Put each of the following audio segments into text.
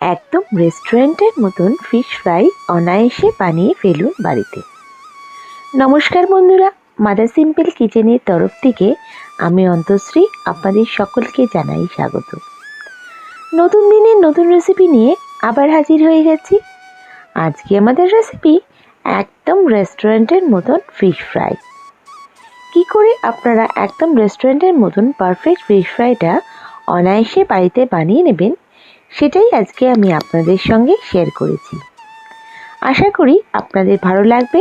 একদম রেস্টুরেন্টের মতন ফিশ ফ্রাই অনায়াসে বানিয়ে ফেলুন বাড়িতে। নমস্কার বন্ধুরা মাদার সিম্পল কিচেনের তরফ থেকে আমি অন্তশ্রী আপনাদের সকলকে জানাই স্বাগত। নতুন দিনের নতুন রেসিপি নিয়ে আবার হাজির হয়ে গেছি। আজকে আমাদের রেসিপি একদম রেস্টুরেন্টের মতন ফিশ ফ্রাই কি করে আপনারা একদম রেস্টুরেন্টের মতন পারফেক্ট ফিশ ফ্রাইটা অনায়াসে বাড়িতে বানিয়ে নেবেন সেটাই আজকে আমি আপনাদের সঙ্গে শেয়ার করেছি। আশা করি আপনাদের ভালো লাগবে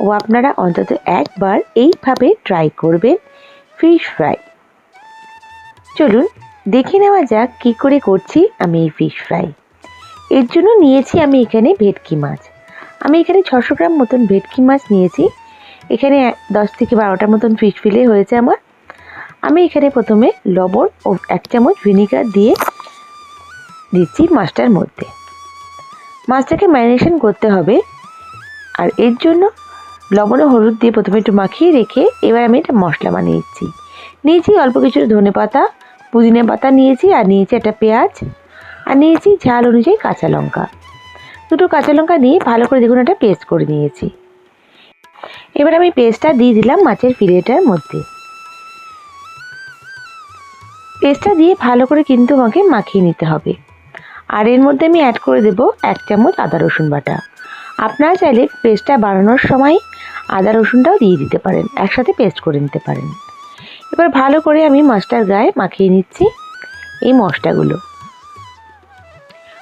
ও আপনারা অন্তত একবার এইভাবে ট্রাই করবেন ফিশ ফ্রাই চলুন, দেখে নেওয়া যাক কী করে করছি আমি এই ফিশ ফ্রাই এর জন্য নিয়েছি আমি এখানে ভেটকি মাছ। আমি এখানে ছশো গ্রাম মতন ভেটকি মাছ নিয়েছি। এখানে দশ থেকে বারোটার মতন ফিশ ফিলে হয়েছে আমার। আমি এখানে প্রথমে লবণ ও এক চামচ ভিনিগার দিয়ে দিচ্ছি মাছটার মধ্যে। মাছটাকে ম্যারিনেশন করতে হবে। আর এর জন্য লবণ হলুদ দিয়ে প্রথমে একটু মাখিয়ে রেখে এবার আমি একটা মশলা বানিয়ে নিচ্ছি। নিয়েছি অল্প কিছু ধনে পাতা, পুদিনা পাতা নিয়েছি আর নিয়েছি একটা পেঁয়াজ। আর নিয়েছি ঝাল অনুযায়ী কাঁচা লঙ্কা। দুটো কাঁচা লঙ্কা নিয়ে ভালো করে দেখুন একটা পেস্ট করে নিয়েছি। এবার আমি পেস্টটা দিয়ে দিলাম মাছের ফিলেটার মধ্যে। পেস্টটা দিয়ে ভালো করে কিন্তু আমাকে মাখিয়ে নিতে হবে। আর এর মধ্যে আমি অ্যাড করে দেব এক চামচ আদা রসুন বাটা। আপনারা চাইলে পেস্টটা বানানোর সময় আদা রসুনটাও দিয়ে দিতে পারেন, একসাথে পেস্ট করে নিতে পারেন। এবার ভালো করে আমি মাছটার গায়ে মাখিয়ে নিচ্ছি এই মশলাগুলো।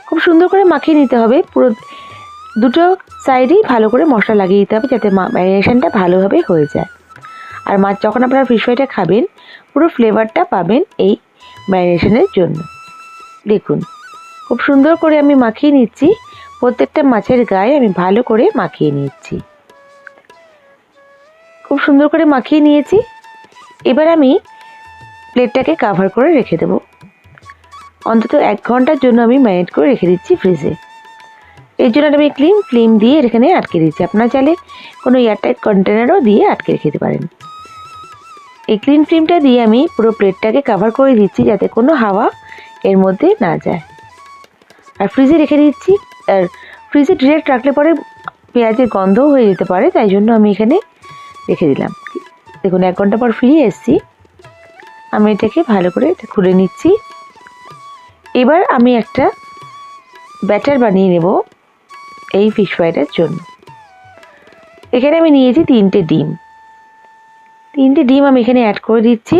খুব সুন্দর করে মাখিয়ে নিতে হবে, পুরো দুটো সাইডেই ভালো করে মশলা লাগিয়ে দিতে হবে যাতে ম্যারিনেশনটা ভালোভাবে হয়ে যায়। আর মাছ যখন আপনারা ফিশ ফ্রাইটা খাবেন, পুরো ফ্লেভারটা পাবেন এই ম্যারিনেশনের জন্য। দেখুন। খুব সুন্দর করে আমি মাখিয়ে নিচ্ছি। প্রত্যেকটা মাছের গায়ে আমি ভালো করে মাখিয়ে নিচ্ছি। খুব সুন্দর করে মাখিয়ে নিয়েছি। এবার আমি প্লেটটাকে কাভার করে রেখে দেব। অন্তত এক ঘণ্টার জন্য আমি ম্যারিনেট করে রেখে দিচ্ছি ফ্রিজে এর জন্য আমি ক্লিম ফ্লিম দিয়ে এখানে আটকে দিচ্ছি আপনার চাইলে কোনো এয়ারটাইট কন্টেনারও দিয়ে আটকে রেখে দিতে পারেন। এই ক্লিন ফিল্মটা দিয়ে আমি পুরো প্লেটটাকে কাভার করে দিচ্ছি যাতে কোনো হাওয়া এর মধ্যে না যায়। আর ফ্রিজে রেখে দিচ্ছি। আর ফ্রিজে ডিরেক্ট রাখলে পরে পেঁয়াজের গন্ধও হয়ে যেতে পারে, তাই জন্য আমি এখানে রেখে দিলাম। দেখুন, এক ঘণ্টা পর ফিরে এসেছি। আমি এটাকে ভালো করে এটা খুলে নিচ্ছি। এবার আমি একটা ব্যাটার বানিয়ে নেব এই ফিশ ফ্রাইটার জন্য। এখানে আমি নিয়েছি তিনটে ডিম। তিনটে ডিম আমি এখানে অ্যাড করে দিচ্ছি।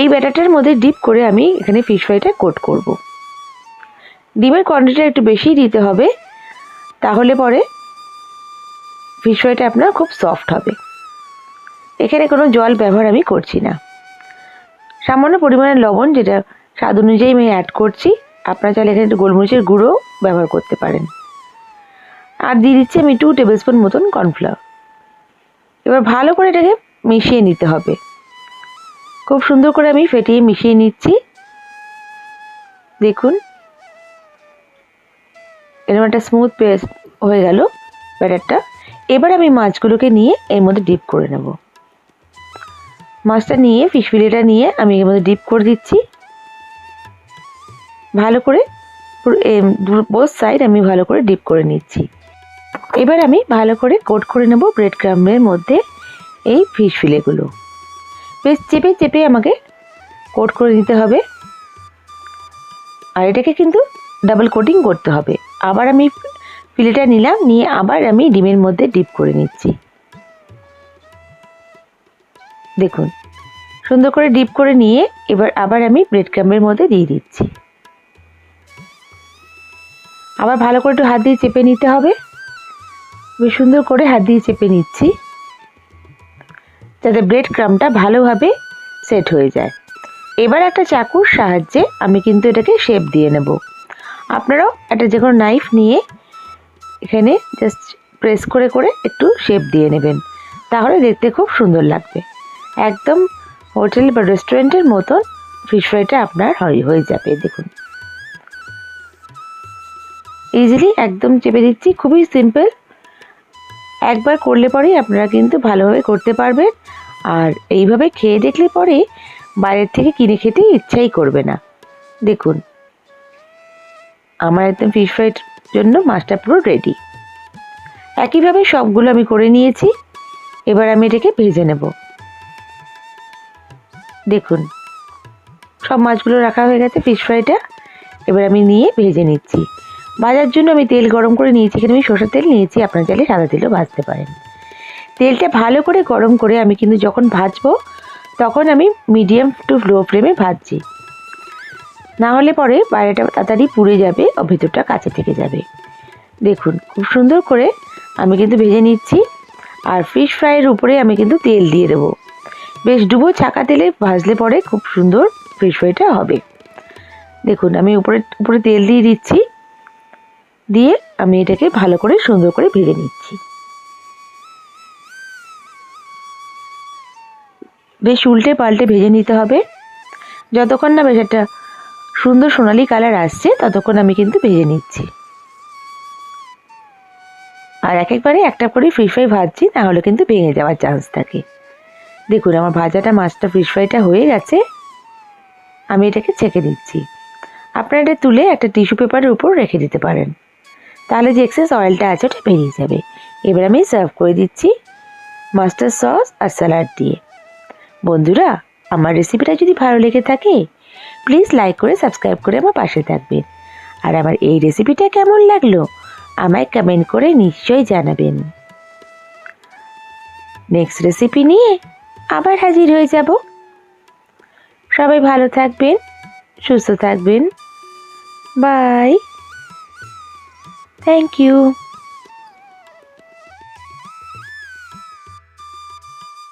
এই ব্যাটারটার মধ্যে ডিপ করে আমি এখানে ফিশ ফ্রাইটা কোট করব। ডিমের কোয়ান্টিটি একটু বেশি দিতে হবে, তাহলে পরে ফিশ ফ্রাইটা আপনার খুব সফট হবে। এখানে কোনো জল ব্যবহার আমি করছি না। সামান্য পরিমাণের লবণ, যেটা স্বাদ অনুযায়ী আমি অ্যাড করছি, আপনারা চাইলে এখানে একটু গোলমরিচের গুঁড়ো ব্যবহার করতে পারেন। আর দিয়ে দিচ্ছি আমি টু টেবিল স্পুন মতন কর্নফ্লাওয়ার এবার ভালো করে এটাকে মিশিয়ে নিতে হবে। খুব সুন্দর করে আমি ফেটিয়ে মিশিয়ে নিচ্ছি। দেখুন। এরকম একটা স্মুথ পেস্ট হয়ে গেল ব্যাটারটা। এবার আমি মাছগুলোকে নিয়ে এর মধ্যে ডিপ করে নেব। মাছটা নিয়ে ফিশ ফিলেটা নিয়ে আমি এর মধ্যে ডিপ করে দিচ্ছি। ভালো করে বোথ সাইড আমি ভালো করে ডিপ করে নিচ্ছি। এবার আমি ভালো করে কোট করে নেব ব্রেড ক্রামের মধ্যে এই ফিশ ফিলেগুলো বেশ চেপে চেপে আমাকে কোট করে নিতে হবে। আর এটাকে কিন্তু ডাবল কোটিং করতে হবে। আবার আমি ফিলেটা নিলাম, নিয়ে আবার আমি ডিমের মধ্যে ডিপ করে নিচ্ছি। দেখুন, সুন্দর করে ডিপ করে নিয়ে এবার আবার আমি ব্রেড ক্রাম্বের মধ্যে দিয়ে দিচ্ছি। আবার ভালো করে একটু হাত দিয়ে চেপে নিতে হবে। বেশ সুন্দর করে হাত দিয়ে চেপে নিচ্ছি। যাতে ব্রেড ক্রামটা ভালোভাবে সেট হয়ে যায়। এবার একটা চাকুর সাহায্যে আমি কিন্তু এটাকে শেপ দিয়ে নেব। আপনারাও একটা যে কোনো নাইফ নিয়ে এখানে জাস্ট প্রেস করে করে একটু শেপ দিয়ে নেবেন। তাহলে দেখতে খুব সুন্দর লাগবে। একদম হোটেল বা রেস্টুরেন্টের মতন ফিশ ফ্রাইটা আপনার হয়, হয়ে যাবে, দেখুন। ইজিলি একদম চেপে দিচ্ছি, খুবই সিম্পল একবার করলে পরেই আপনারা কিন্তু ভালোভাবে করতে পারবেন। আর এইভাবে খেয়ে দেখলে পরে বাইরের থেকে কিনে খেতে ইচ্ছাই করবে না। দেখুন, আমার একদম ফিশ ফ্রাইয়ের জন্য মাছটা পুরো রেডি একইভাবে সবগুলো আমি করে নিয়েছি, এবার আমি এটাকে ভেজে নেব। দেখুন, সব মাছগুলো রাখা হয়ে গেছে ফিশ ফ্রাইটা এবার আমি নিয়ে ভেজে নিচ্ছি। ভাজার জন্য আমি তেল গরম করে নিয়েছি, এখানে আমি সরষের তেল নিয়েছি, আপনার চাইলে সাদা তেলও ভাজতে পারেন। তেলটা ভালো করে গরম করে আমি কিন্তু যখন ভাজবো, তখন আমি মিডিয়াম টু লো ফ্লেমে ভাজছি। না হলে পরে বাইরেটা তাড়াতাড়ি পুড়ে যাবে ও ভেতরটা কাঁচা থেকে যাবে। দেখুন, খুব সুন্দর করে আমি কিন্তু ভেজে নিচ্ছি আর ফিশ ফ্রাইয়ের উপরে আমি কিন্তু তেল দিয়ে দেবো। বেশ ডুবো ছাকা তেলে ভাজলে পরে খুব সুন্দর ফিশ ফ্রাইটা হবে। দেখুন, আমি উপরে উপরে তেল দিয়ে দিচ্ছি। দিয়ে আমি এটাকে ভালো করে সুন্দর করে ভেজে নিচ্ছি। বেশ উল্টে পাল্টে ভেজে নিতে হবে। যতক্ষণ না বেশ একটা সুন্দর সোনালি কালার আসছে, ততক্ষণ আমি কিন্তু ভেজে নিচ্ছি। আর এক একবারে একটা করে ফিশ ফ্রাই ভাজছি, তাহলে কিন্তু ভেঙে যাওয়ার চান্স থাকে। দেখুন, আমার ভাজাটা মাছটা ফিশ ফ্রাইটা হয়ে গেছে। আমি এটাকে ছেঁকে দিচ্ছি। আপনারা এটা তুলে একটা টিস্যু পেপারের উপর রেখে দিতে পারেন। তাহলে যে এক্সেস অয়েলটা আছে, ওটা বেরিয়ে যাবে। এবার আমি সার্ভ করে দিচ্ছি মাস্টার সস আর স্যালাড দিয়ে। বন্ধুরা, আমার রেসিপিটা যদি ভালো লেগে থাকে প্লিজ লাইক করে সাবস্ক্রাইব করে আমার পাশে থাকবেন। আর আমার এই রেসিপিটা কেমন লাগল, আমায় কমেন্ট করে নিশ্চয়ই জানাবেন। নেক্সট রেসিপি নিয়ে আবার হাজির হয়ে যাব। সবাই ভালো থাকবেন, সুস্থ থাকবেন। Bye thank you